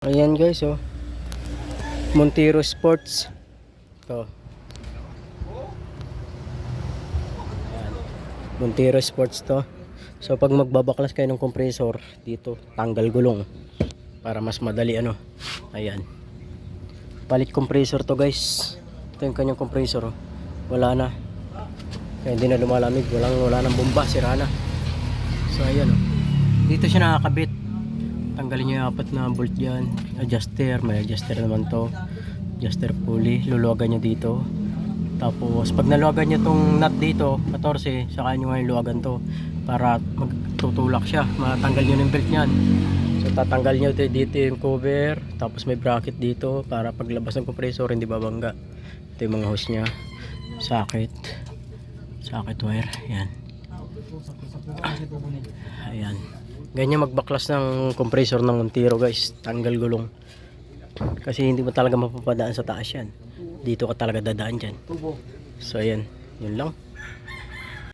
Ayan guys, oh. Montero Sports. Ito. Ayan. Montero Sports to. So pag magbabaklas kayo ng compressor dito, tanggal gulong para mas madali ano. Ayan. Palit compressor to guys. Ito yung kanyang compressor. oh. Wala na. Kaya hindi na lumalamig. Walang, wala nang bomba. Sira na. So ayan oh. Dito siya nakakabit tanggalin nyo yung apat na bolt dyan. Adjuster, may adjuster naman to. Adjuster pulley, luluwagan nyo dito. Tapos pag naluwagan nyo tong nut dito 14, saka nyo ngayon luwagan to para magtutulak siya. Matanggal nyo yung belt nyan so tatanggal nyo to- dito yung cover tapos may bracket dito para paglabas ng compressor hindi babangga. Ito yung mga hose nya socket. Socket wire. Yan ayan ganyan magbaklas ng compressor ng Montero guys. Tanggal gulong. Kasi hindi mo talaga mapapadaan sa taas yan. Dito ka talaga dadaan dyan. So ayan. Yun lang